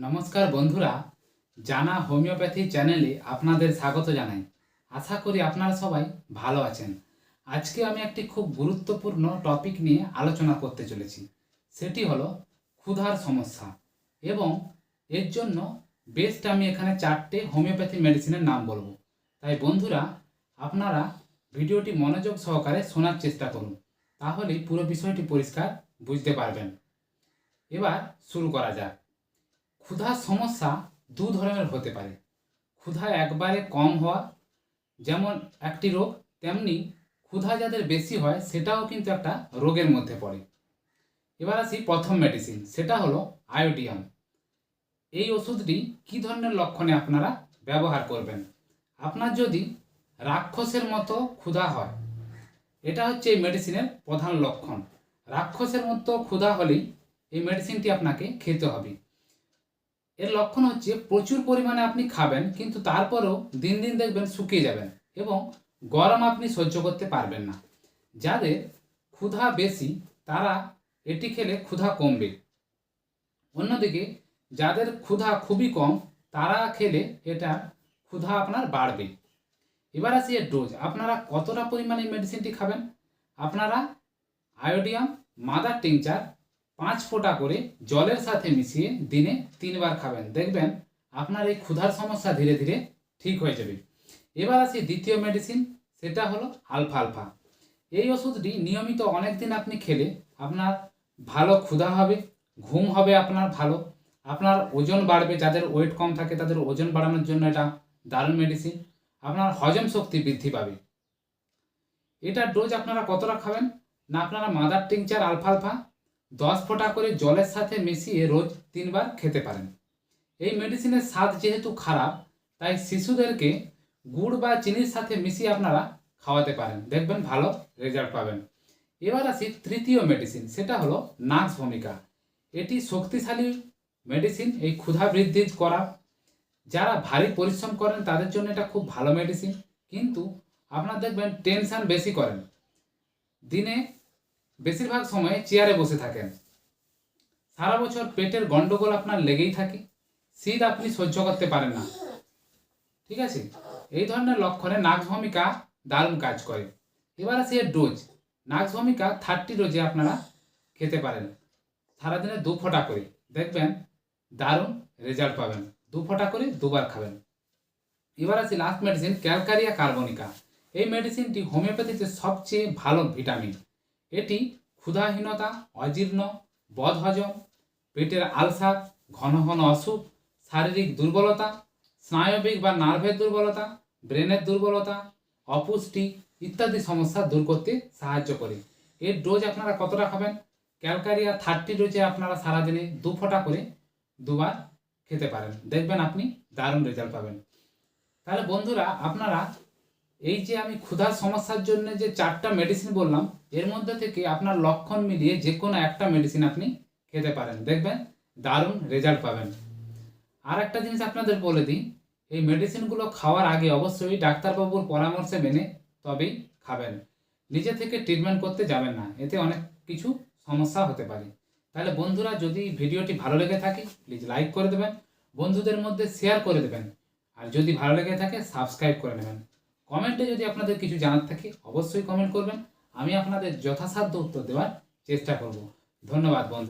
নমস্কার বন্ধুরা, জানা হোমিওপ্যাথি চ্যানেলে আপনাদের স্বাগত জানাই। আশা করি আপনারা সবাই ভালো আছেন। আজকে আমি একটি খুব গুরুত্বপূর্ণ টপিক নিয়ে আলোচনা করতে চলেছি। সেটি হলো ক্ষুধার সমস্যা এবং এর জন্য বেস্ট আমি এখানে চারটে হোমিওপ্যাথি মেডিসিনের নাম বলব। তাই বন্ধুরা, আপনারা ভিডিওটি মনোযোগ সহকারে শোনার চেষ্টা করুন, তাহলেই পুরো বিষয়টি পরিষ্কার বুঝতে পারবেন। এবার শুরু করা যাক। ক্ষুধার সমস্যা দু ধরনের হতে পারে। ক্ষুধা একবারে কম হওয়া, যেমন একটি রোগ, তেমনি ক্ষুধা যাদের বেশি হয়, সেটাও কিন্তু একটা রোগের মধ্যে পড়ে। এবার আসি প্রথম মেডিসিন সেটা হলো আয়োডিয়াম এই ওষুধটি কী ধরনের লক্ষণে আপনারা ব্যবহার করবেন? আপনার যদি রাক্ষসের মতো ক্ষুধা হয়, এটা হচ্ছে এই মেডিসিনের প্রধান লক্ষণ। রাক্ষসের মতো ক্ষুধা হলেই এই মেডিসিনটি আপনাকে খেতে হবে। এর লক্ষণ হচ্ছে প্রচুর পরিমাণে আপনি খাবেন, কিন্তু তারপরেও দিন দিন দেখবেন শুকিয়ে যাবেন এবং গরম আপনি সহ্য করতে পারবেন না। যাদের ক্ষুধা বেশি, তারা এটি খেলে ক্ষুধা কমবে। অন্যদিকে, যাদের ক্ষুধা খুবই কম, তারা খেলে এটা ক্ষুধা আপনার বাড়বে। এবার আসি এর ডোজ আপনারা কতটা পরিমাণে মেডিসিনটি খাবেন? আপনারা আয়োডিয়াম মাদার টিংচার পাঁচ ফোঁটা করে জলের সাথে মিশিয়ে দিনে তিনবার খাবেন। দেখবেন আপনার এই ক্ষুধার সমস্যা ধীরে ধীরে ঠিক হয়ে যাবে। এবার আসি দ্বিতীয় মেডিসিন সেটা হলো আলফা আলফা এই ওষুধটি নিয়মিত অনেক দিন আপনি খেলে আপনার ভালো ক্ষুধা হবে, ঘুম হবে আপনার ভালো, আপনার ওজন বাড়বে, যাদের ওয়েট কম থাকে তাদের ওজন বাড়ানোর জন্য এটা দারুণ মেডিসিন আপনার হজম শক্তি বৃদ্ধি পাবে। এটার ডোজ আপনারা কতটা খাবেন? না, আপনারা মাদার টিংচার আলফা আলফা দশ ফোঁটা করে জলের সাথে মিশিয়ে রোজ তিনবার খেতে পারেন। এই মেডিসিনের স্বাদ যেহেতু খারাপ, তাই শিশুদেরকে গুড় বা চিনির সাথে মিশিয়ে আপনারা খাওয়াতে পারেন। দেখবেন ভালো রেজাল্ট পাবেন। এবার আসি তৃতীয় মেডিসিন সেটা হলো নাক্স ভূমিকা। এটি শক্তিশালী মেডিসিন এই ক্ষুধা বৃদ্ধি করা। যারা ভারী পরিশ্রম করেন, তাদের জন্য এটা খুব ভালো মেডিসিন কিন্তু আপনারা দেখবেন টেনশন বেশি করেন। দিনে বেশিরভাগ সময় চেয়ারে বসে থাকেন। সারা বছর পেটের গন্ডগোল আপনার লেগেই থাকে। শীত আপনি সহ্য করতে পারেন না। ঠিক আছে? এই ধরনের লক্ষণে নাক্স ভূমিকা দারুণ কাজ করে। এবার আসি এর ডোজ নাক্স ভূমিকা থার্টি ডোজে আপনারা খেতে পারেন। সারাদিনে দু ফোঁটা করে। দেখবেন দারুণ রেজাল্ট পাবেন। দু ফোঁটা করে দুবার খাবেন। এবার আসি লাস্ট মেডিসিন ক্যালকারিয়া কার্বনিকা এই মেডিসিনটি হোমিওপ্যাথিতে সবচেয়ে ভালো ভিটামিন এটি ক্ষুধাহীনতা, অজীর্ণ, বদহজম, পেটের আলসার, ঘন ঘন অসুখ, শারীরিক দুর্বলতা, স্নায়বিক বা নার্ভের দুর্বলতা, ব্রেনের দুর্বলতা, অপুষ্টি ইত্যাদি সমস্যা দূর করতে সাহায্য করে। এর ডোজ আপনারা কতটা খাবেন? ক্যালকারিয়া থার্টি ডোজে আপনারা সারাদিনে দু ফোঁটা করে দুবার খেতে পারেন। দেখবেন আপনি দারুণ রেজাল্ট পাবেন। তাহলে বন্ধুরা, আপনারা এই যে আমি ক্ষুধার সমস্যার জন্য যে চারটা মেডিসিন বললাম, এর মধ্যে থেকে আপনার লক্ষণ মিলিয়ে যে কোনো একটা মেডিসিন আপনি খেতে পারেন। দেখবেন, দারুণ রেজাল্ট পাবেন। আর একটা জিনিস আপনাদের বলে দিই, এই মেডিসিনগুলো খাওয়ার আগে অবশ্যই ডাক্তারবাবুর পরামর্শে মেনে তবেই খাবেন। নিজে থেকে ট্রিটমেন্ট করতে যাবেন না, এতে অনেক কিছু সমস্যা হতে পারে। তাহলে বন্ধুরা, যদি ভিডিওটি ভালো লেগে থাকে প্লিজ লাইক করে দেবেন। বন্ধুদের মধ্যে শেয়ার করে দেবেন। আর যদি ভালো লেগে থাকে সাবস্ক্রাইব করে নেবেন। কমেন্টে যদি আপনাদের কিছু জানার থাকে, অবশ্যই কমেন্ট করবেন। আমি আপনাদের যথাসাধ্য উত্তর দেওয়ার চেষ্টা করব। ধন্যবাদ, বন্ধু।